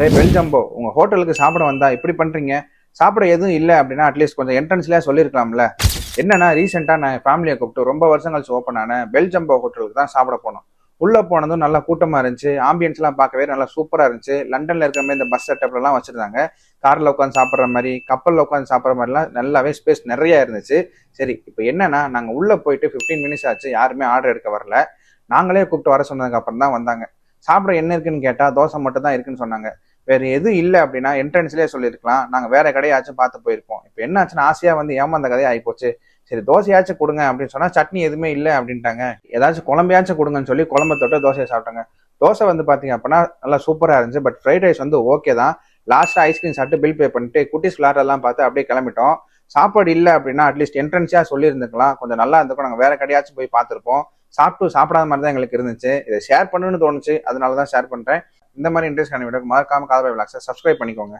Array bell jumbo. உங்க ஹோட்டலுக்கு சாப்பிட வந்தா இப்படி பண்றீங்க? சாப்பிட எதுவும் இல்லை அப்படின்னா அட்லீஸ்ட் கொஞ்சம் என்ட்ரன்ஸ்லேயே சொல்லியிருக்கலாம்ல என்னன்னா ரீசெண்டாக நான் ஃபேமிலியை கூப்பிட்டு ரொம்ப வருஷம் கழிச்சு ஓப்பன் ஆன பெல் ஜம்போ ஹோட்டலுக்கு தான் சாப்பிட போனோம். உள்ளே போனதும் நல்லா கூட்டமாக இருந்துச்சு. ஆம்பியன்ஸ்லாம் பார்க்கவே நல்லா சூப்பராக இருந்துச்சு. லண்டனில் இருக்கிற மாதிரி இந்த பஸ் செட்டப்ல வச்சுருந்தாங்க. காரில் உட்காந்து சாப்பிட்ற மாதிரி கப்பலில் உட்காந்து சாப்பிட்ற மாதிரிலாம் நல்லாவே ஸ்பேஸ் நிறையா இருந்துச்சு. சரி இப்போ என்னன்னா நாங்கள் உள்ளே போயிட்டு 15 மினிட்ஸ் ஆச்சு. யாருமே ஆர்டர் எடுக்க வரல. நாங்களே கூப்பிட்டு வர சொன்னதுக்கு அப்புறம் தான் வந்தாங்க. சாப்பிட என்ன இருக்குன்னு கேட்டால் தோசை மட்டும் தான் இருக்குன்னு சொன்னாங்க. வேற எதுவும் இல்லை அப்படின்னா என்ட்ரன்ஸ்லேயே சொல்லியிருக்கலாம். நாங்கள் வேற கடையாச்சும் பார்த்து போயிருப்போம். இப்போ என்ன ஆச்சுன்னா ஆசையா வந்து ஏமாந்த கதையாக ஆகிப்போச்சு சரி தோசையாச்சும் கொடுங்க அப்படின்னு சொன்னால் சட்னி எதுவுமே இல்லை அப்படின்ட்டாங்க. ஏதாச்சும் குழம்பையாச்சும் கொடுங்கன்னு சொல்லி குழம்பு தொட்டு தோசையை சாப்பிட்டாங்க. தோசை வந்து பார்த்தீங்க அப்படின்னா நல்லா சூப்பராக இருந்துச்சு. பட் ஃப்ரைட் ரைஸ் வந்து ஓகே தான். லாஸ்ட்டாக ஐஸ்கிரீம் சாப்பிட்டு பில் பே பண்ணிட்டு குட்டிஸ் விளாட்றதெல்லாம் பார்த்து அப்படியே கிளம்பிட்டோம். சாப்பாடு இல்லை அப்படின்னா அட்லீஸ்ட் என்ட்ரன்ஸாக சொல்லியிருந்துக்கலாம் கொஞ்சம் நல்லா இருந்திருக்கும். நாங்கள் வேற கடையாச்சும் போய் பார்த்துருப்போம். சாப்பிட்டு சாப்பிடாத மாதிரி தான் எங்களுக்கு இருந்துச்சு. இதை ஷேர் பண்ணுன்னு தோணுச்சு. அதனால தான் ஷேர் பண்ணுறேன் இந்த மாதிரி இன்ட்ரெஸ்ட் கண்டிப்பாக மறக்காம காதல் விளாக்ஸை சப்ஸ்கிரைப் பண்ணிக்கோங்க.